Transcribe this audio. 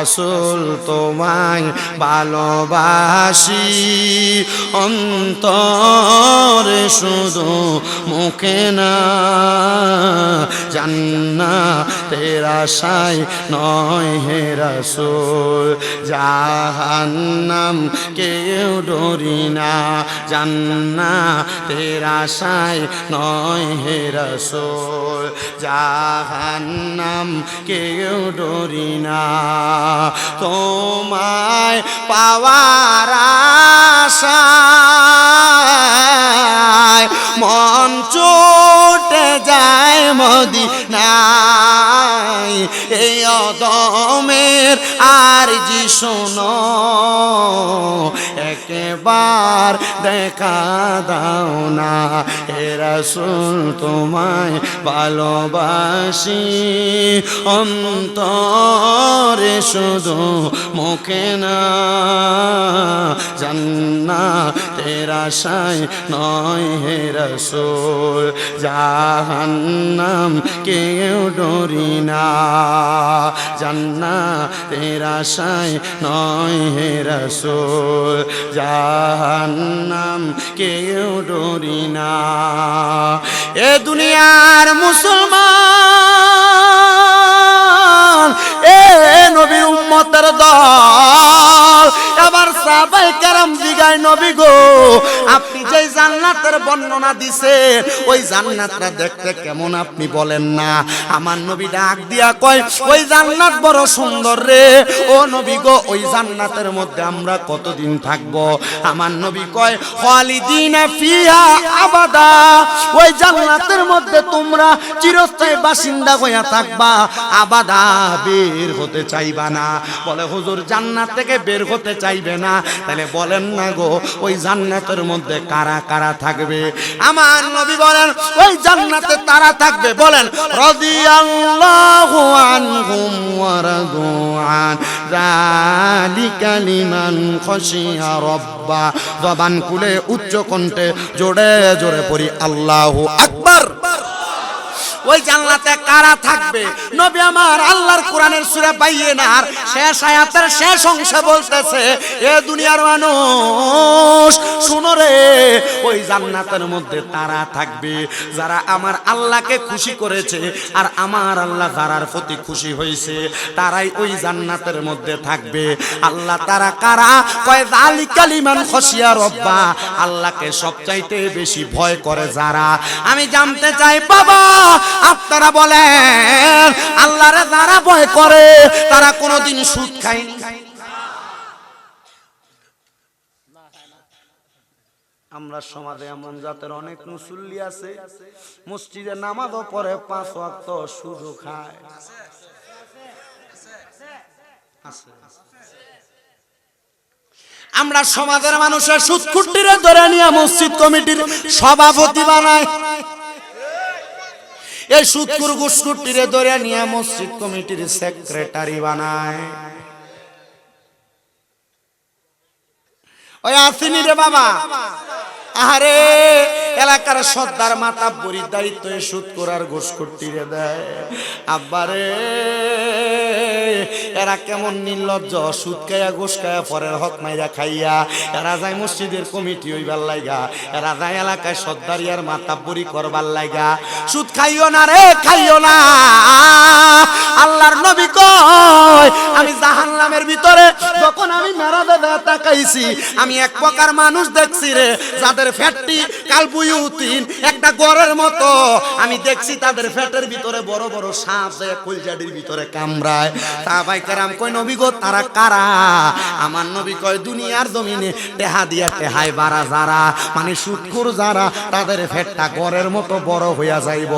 রসুল তোমায় ভালোবাসি। অন্তরে শুধু মুখে না জান্না তেরা সাই নয় হে রসুল, জাহান্নাম কেউ ডরি না। জান্না তেরা সাই নয় হে রসুল, জাহান্নাম কেউ ডরি না। তোমায় পাওয়ার আশায় মন চোটে যায় মদিনায় এই অদমের আর জি শোনো। একবার দেখা দাও না। হে রসুল, তোমায় ভালোবাসি। অন্তরে শুধু মুখে না। জান্না তেরা সাই নয় হে রসুল, জাহান্নাম কেউ ডরি না। জান্না তেরা সাই নয় হে রসুল জাহান্নাম, কেউ ডরি না। এ দুনিয়ার মুসলমান, এ নবীর উম্মতের দল। এবার সাবাই কারাম জিগায়, নবী গো, আপনি জান্নাতের বর্ণনা দিছে। ওই জান্নাতটা দেখতে কেমন আপনি বলেন না। আমার নবী ডাক দিয়া কয়, ওই জান্নাত বড় সুন্দর রে। ও নবী গো, ওই জান্নাতের মধ্যে আমরা কতদিন থাকব? আমার নবী কয়, খালিদিনা ফিহা আবাদা। ওই জান্নাতের মধ্যে তোমরা চিরস্থায়ী বাসিন্দা হইয়া থাকবা। আবাদা বের হতে চাইবা না। বলে, হুজুর, জান্নাত থেকে বের হতে চাইবে না। তাহলে বলেন না গো, ওই জান্নাতের মধ্যে কারা কারা থাকবে। আমার নবী বলেন, ওই জান্নাতে তারা থাকবে। বলেন, রাদিয়াল্লাহু আনহুম ওয়া যালিকা লিমান খাশিয়া রাব্বা। জবান খুলে উচ্চ কণ্ঠে জোরে জোরে পড়ি, আল্লাহু আকবার। ওই জান্নাতে কারা থাকবে? নবী আমার আল্লাহর কোরআনের সূরা বাইয়েনার শেষ আয়াতের শেষ অংশে বলতেছে, এ দুনিয়ার মানুষ, শুনো রে, ওই জান্নাতের মধ্যে তারা থাকবে, যারা আমার আল্লাহকে খুশি করেছে আর আমার আল্লাহ যারার প্রতি খুশি হয়েছে, তারাই ওই জান্নাতের মধ্যে থাকবে। আল্লাহ তারা কারা? কয় জালিকালিমান খসিয়া রব্বা। আল্লাহকে সবচাইতে বেশি ভয় করে যারা। আমি জানতে চাই, বাবা আপনারা বলেন, আল্লাহরে যারা ভয় করে, তারা কোনোদিন সুদ খায়নি আমরা সমাজে এমন জাতের অনেক মুসল্লি আছে, মসজিদে নামাজও পরে পাঁচ ওয়াক্ত সুদও খায়। আমরা সমাজের মানুষের সুদ খুঁটিরে ধরে নিয়ে মসজিদ কমিটির সভাপতি বানায় এই সুৎকুর গুসকুটিরে ধরে নিয়ে মসজিদ কমিটির সেক্রেটারি বানায়। ওই আসিনি রে বাবা আরে এলাকার সর্দার মাতা বড়ির দায়িত্ব এ সুদ করার ঘোষ করতে দেয় আব্বারে এরা কেমন নির্লজ্জ ঘোষ খাইয়া পরের হক মাইরা খাইয়া। এরা যায় মসজিদের কমিটি হইবার লাইগা, এরা যায় এলাকায় সর্দারিয়ার মাতা বড়ি করবার লাইগা। সুদ খাইও না রে, খাইও না। আল্লাহর নবী কয়, আমি জাহান্নামের ভিতরে যখন আমি মেরাদে তাকাইছি, আমি এক প্রকার মানুষ দেখছি রে, যাদের ফ্যাটটি কালবুয়ুতিন একটা গড়ের মতো। আমি দেখছি তাদের ফ্যাটের ভিতরে বড় বড় সাপ যায়, কলজাডির ভিতরে কামড়ায়। তা ভাই কারাম কয়, নবী গো, তারা কারা? আমার নবী কয়, দুনিয়ার জমিনে টেহা দিয়া টেহায় বাড়া যারা মানে সুৎখুর যারা, তাদের ফেটটা গড়ের মতো বড় হইয়া যাইব।